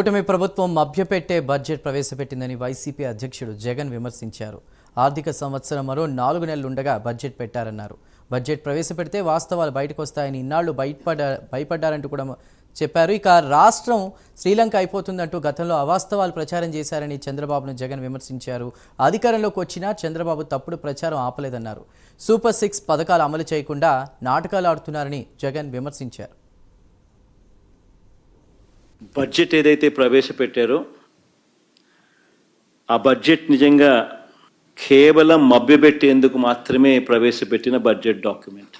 కూటమి ప్రభుత్వం మభ్యపెట్టే budget ప్రవేశపెట్టిందని YCP అధ్యక్షుడు జగన్ విమర్శించారు. ఆర్థిక సంవత్సరం మరో నాలుగు నెలలుండగా బడ్జెట్ పెట్టారన్నారు. బడ్జెట్ ప్రవేశపెడితే వాస్తవాలు బయటకు వస్తాయని ఇన్నాళ్ళు బయటపడ భయపడ్డారంటూ కూడా చెప్పారు. ఇక రాష్ట్రం శ్రీలంక అయిపోతుందంటూ గతంలో అవాస్తవాలు ప్రచారం చేశారని చంద్రబాబును జగన్ విమర్శించారు. అధికారంలోకి వచ్చినా చంద్రబాబు తప్పుడు ప్రచారం ఆపలేదన్నారు. సూపర్ సిక్స్ పథకాలు అమలు చేయకుండా నాటకాలు ఆడుతున్నారని జగన్ విమర్శించారు. బడ్జెట్ ఏదైతే ప్రవేశపెట్టారో ఆ బడ్జెట్ నిజంగా కేవలం మభ్యపెట్టేందుకు మాత్రమే ప్రవేశపెట్టిన బడ్జెట్ డాక్యుమెంట్.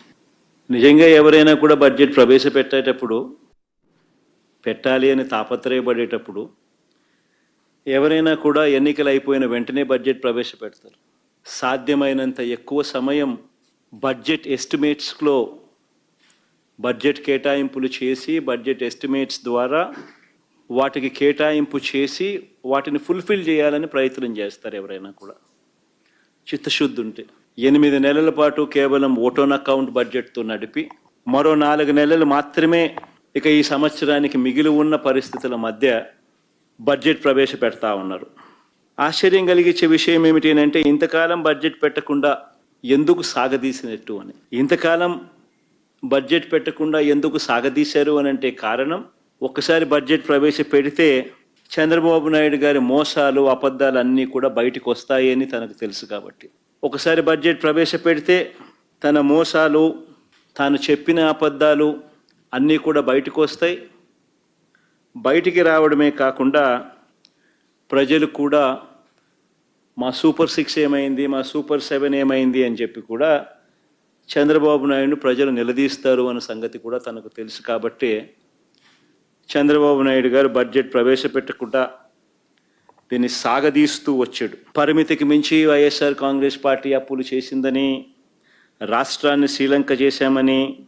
నిజంగా ఎవరైనా కూడా బడ్జెట్ ప్రవేశపెట్టేటప్పుడు పెట్టాలి అని తాపత్రయపడేటప్పుడు ఎవరైనా కూడా ఎన్నికలు అయిపోయిన వెంటనే బడ్జెట్ ప్రవేశపెడతారు. సాధ్యమైనంత ఎక్కువ సమయం బడ్జెట్ ఎస్టిమేట్స్లో బడ్జెట్ కేటాయింపులు చేసి బడ్జెట్ ఎస్టిమేట్స్ ద్వారా వాటికి కేటాయింపు చేసి వాటిని ఫుల్ఫిల్ చేయాలని ప్రయత్నం చేస్తారు ఎవరైనా కూడా. చిత్తశుద్ధి ఉంటే ఎనిమిది నెలల పాటు కేవలం ఓటోన్ అకౌంట్ బడ్జెట్తో నడిపి మరో నాలుగు నెలలు మాత్రమే ఇక ఈ సంవత్సరానికి మిగిలి ఉన్న పరిస్థితుల మధ్య బడ్జెట్ ప్రవేశపెడతా ఉన్నారు. ఆశ్చర్యం కలిగించే విషయం ఏమిటి అంటే ఇంతకాలం బడ్జెట్ పెట్టకుండా ఎందుకు సాగదీసినట్టు అని. ఇంతకాలం బడ్జెట్ పెట్టకుండా ఎందుకు సాగదీశారు అని అంటే కారణం ఒక్కసారి బడ్జెట్ ప్రవేశపెడితే చంద్రబాబు నాయుడు గారి మోసాలు అబద్ధాలు అన్నీ కూడా బయటకు వస్తాయని తనకు తెలుసు కాబట్టి. ఒకసారి బడ్జెట్ ప్రవేశపెడితే తన మోసాలు తాను చెప్పిన అబద్ధాలు అన్నీ కూడా బయటకు వస్తాయి. బయటికి రావడమే కాకుండా ప్రజలు కూడా మా సూపర్ సిక్స్ ఏమైంది? మా సూపర్ సెవెన్ ఏమైంది? అని చెప్పి కూడా చంద్రబాబు నాయుడు ప్రజలు నిలదీస్తారు అన్న సంగతి కూడా తనకు తెలుసు కాబట్టి చంద్రబాబు నాయుడు గారు బడ్జెట్ ప్రవేశపెట్టకుండా దీన్ని సాగదీస్తూ వచ్చాడు. పరిమితికి మించి వైఎస్ఆర్ కాంగ్రెస్ పార్టీ అప్పులు చేసిందని రాష్ట్రాన్ని శ్రీలంక చేశామని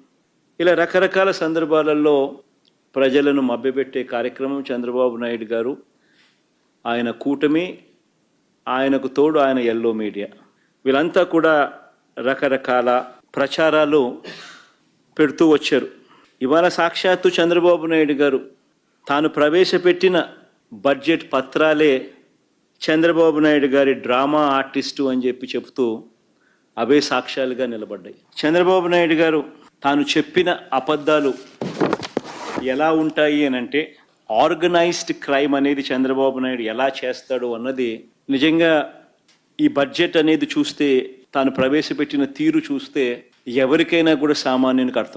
ఇలా రకరకాల సందర్భాలలో ప్రజలను మభ్యపెట్టే కార్యక్రమం చంద్రబాబు నాయుడు గారు. ఆయన కూటమి ఆయనకు తోడు ఆయన ఎల్లో మీడియా. వీళ్ళంతా కూడా రకరకాల ప్రచారాలు పెడుతూ వచ్చారు. ఇవాళ సాక్షాత్తు చంద్రబాబు నాయుడు గారు తాను ప్రవేశపెట్టిన బడ్జెట్ పత్రాలే చంద్రబాబు నాయుడు గారి డ్రామా ఆర్టిస్టు అని చెప్పి చెబుతూ అవే సాక్ష్యాలుగా నిలబడ్డాయి. చంద్రబాబు నాయుడు గారు తాను చెప్పిన అబద్ధాలు ఎలా ఉంటాయి అని అంటే ఆర్గనైజ్డ్ క్రైమ్ అనేది చంద్రబాబు నాయుడు ఎలా చేస్తాడు అన్నది నిజంగా ఈ బడ్జెట్ అనేది చూస్తే తాను ప్రవేశపెట్టిన తీరు చూస్తే ఎవరికైనా కూడా సామాన్యునికి అర్థం